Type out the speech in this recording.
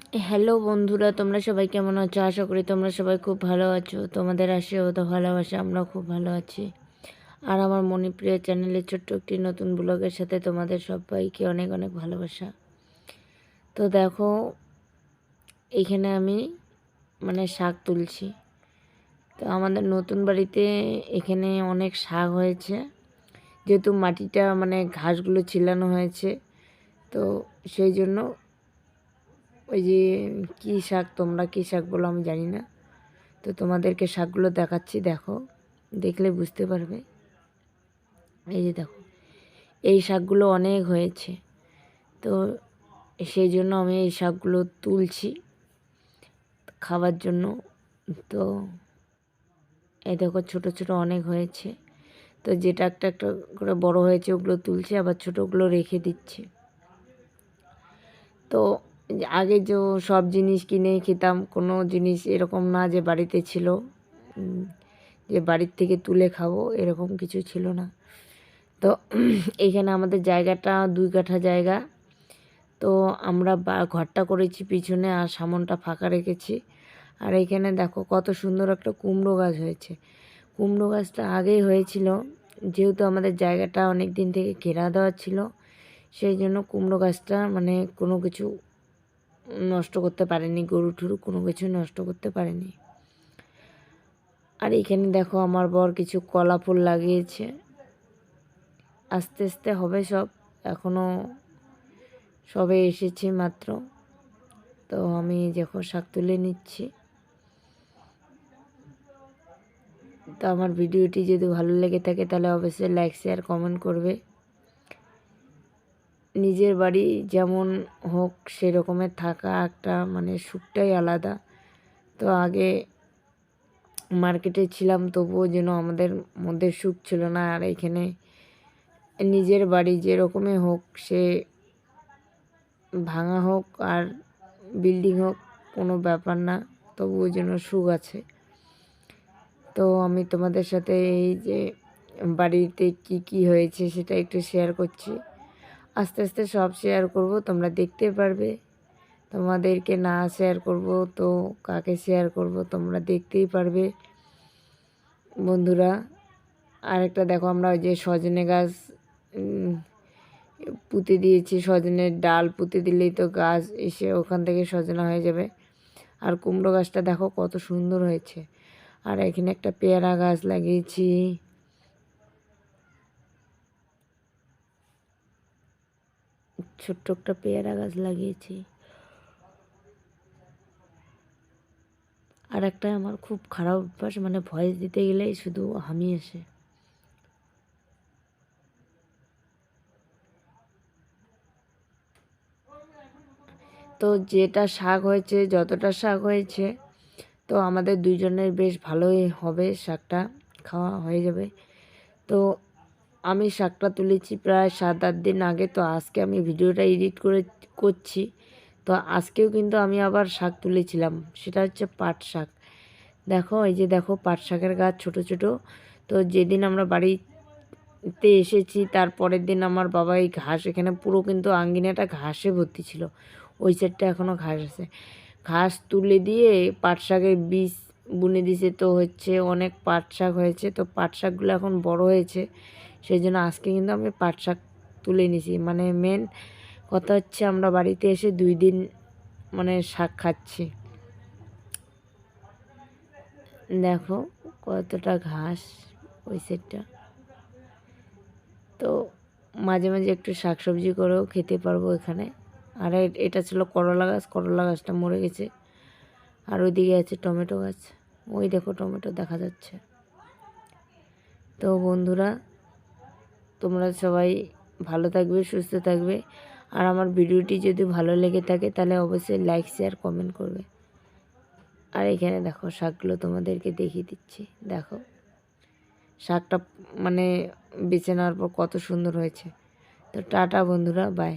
Hello বন্ধুরা, তোমরা সবাই কেমন আছো? আশা করি তোমরা সবাই খুব ভালো আছো। তোমাদের আশীর্বাদ ভালোবাসা আমরা খুব ভালো আছি। আর আমার মণিপ্রিয় চ্যানেলের ছোট্ট একটি নতুন ব্লগের সাথে তোমাদের সবাইকে অনেক অনেক ভালোবাসা। তো দেখো, এখানে আমি মানে শাক তুলছি। তো আমাদের নতুন বাড়িতে এখানে অনেক শাক হয়েছে। যেহেতু মাটিটা মানে ঘাসগুলো ছিলানো হয়েছে, তো সেই জন্য ওই যে, কী শাক তোমরা কী শাক বলো আমি জানি না। তো তোমাদেরকে শাকগুলো দেখাচ্ছি, দেখো। দেখলে বুঝতে পারবে। এই যে দেখো, এই শাকগুলো অনেক হয়েছে। তো সেই জন্য আমি এই শাকগুলো তুলছি খাবার জন্য। তো এই দেখো, ছোট ছোট অনেক হয়েছে। তো যেটা একটা একটা করে বড় হয়েছে ওগুলো তুলছি, আবার ছোটোগুলো রেখে দিচ্ছি। তো আগে যে সব জিনিস কিনে খেতাম, কোনো জিনিস এরকম না যে বাড়িতে ছিল। যে বাড়ির থেকে তুলে খাব, এরকম কিছু ছিল না। তো এইখানে আমাদের জায়গাটা দুই কাঠা জায়গা। তো আমরা ঘরটা করেছি পিছনে আর সামনটা ফাঁকা রেখেছি। আর এখানে দেখো কত সুন্দর একটা কুমড়ো গাছ হয়েছে। কুমড়ো গাছটা আগেই হয়েছিল, যেহেতু আমাদের জায়গাটা অনেক দিন থেকে ঘেরা দেওয়া ছিল, সেই জন্য কুমড়ো গাছটা মানে কোনো কিছু নষ্ট করতে পারেনি, গরু টুরু কোনো কিছু নষ্ট করতে পারেনি। আর এখানে দেখো আমার বর কিছু কলা ফুল লাগিয়েছে। আস্তে আস্তে হবে সব এখনও সবে এসেছে মাত্র। তো আমি দেখো শাক তুলে নিচ্ছি। তো আমার ভিডিওটি যদি ভালো লেগে থাকে তাহলে অবশ্যই লাইক শেয়ার কমেন্ট করবে। নিজের বাড়ি যেমন হোক সেরকমের থাকা একটা মানে সুখটাই আলাদা। তো আগে মার্কেটে ছিলাম তবুও যেন আমাদের মধ্যে সুখ ছিল না। আর এখানে নিজের বাড়ি যেরকমই হোক, সে ভাঙা হোক আর বিল্ডিং হোক, কোনো ব্যাপার না, তবুও যেন সুখ আছে। তো আমি তোমাদের সাথে এই যে বাড়িতে কি কি হয়েছে সেটা একটু শেয়ার করছি। আস্তে আস্তে সব শেয়ার করব, তোমরা দেখতে পারবে। তোমাদেরকে না শেয়ার করব তো কাকে শেয়ার করব, তোমরা দেখতেই পারবে। বন্ধুরা, আরেকটা দেখো আমরা ওই যে সজনে গাছ পুঁতে দিয়েছি, সজনের ডাল পুঁতে দিলেই তো গাছ এসে ওখান থেকে সজনা হয়ে যাবে। আর কুমড়ো গাছটা দেখো কত সুন্দর হয়েছে। আর এখানে একটা পেয়ারা গাছ লাগিয়েছি। ছোট্ট একটা পেয়ারা গাছ লাগিয়েছি। আর একটা আমার খুব খারাপ অভ্যাস মানে ভয়েস দিতে গেলেই শুধু হামি আসে তো যেটা শাক হয়েছে, যতটা শাক হয়েছে, তো আমাদের দুইজনের বেশ ভালোই হবে শাকটা, খাওয়া হয়ে যাবে। তো আমি শাকটা তুলেছি প্রায় সাত আট দিন আগে, তো আজকে আমি ভিডিওটা এডিট করে করছি। তো আজকেও কিন্তু আমি আবার শাক তুলেছিলাম, সেটা হচ্ছে পাট শাক। দেখো, এই যে দেখো, পাট শাকের গাছ ছোট ছোট। তো যেদিন আমরা বাড়িতে এসেছি, তার পরের দিন আমার বাবা এই ঘাস, এখানে পুরো কিন্তু আঙ্গিনাটা ঘাসে ভর্তি ছিল। ওই সাইডটা এখনও ঘাস আছে। ঘাস তুলে দিয়ে পাট শাকের বীজ বুনে দিছে, তো হচ্ছে অনেক পাট শাক হয়েছে। তো পাট শাকগুলো এখন বড় হয়েছে। সেই জন্য আজকে কিন্তু আমি পাট শাক তুলে নিছি। মানে মেন কথা হচ্ছে আমরা বাড়িতে এসে দুই দিন মানে শাক খাচ্ছি। দেখো কতটা ঘাস ওই সেটটা তো মাঝে মাঝে একটু শাক সবজি করেও খেতে পারব এখানে। আর এটা ছিল করলা গাছ, করলা গাছটা মরে গেছে। আর ওইদিকে আছে টমেটো গাছ। ওই দেখো টমেটো দেখা যাচ্ছে। তো বন্ধুরা তোমরা সবাই ভালো থাকবে, সুস্থ থাকবে। আর আমার ভিডিওটি যদি ভালো লেগে থাকে, তাহলে অবশ্যই লাইক শেয়ার কমেন্ট করবে। আর এখানে দেখো, শাকগুলো তোমাদেরকে দেখিয়ে দিচ্ছি। দেখো, শাকটা মানে বেছে নেওয়ার পর কত সুন্দর হয়েছে। তো টাটা বন্ধুরা বাই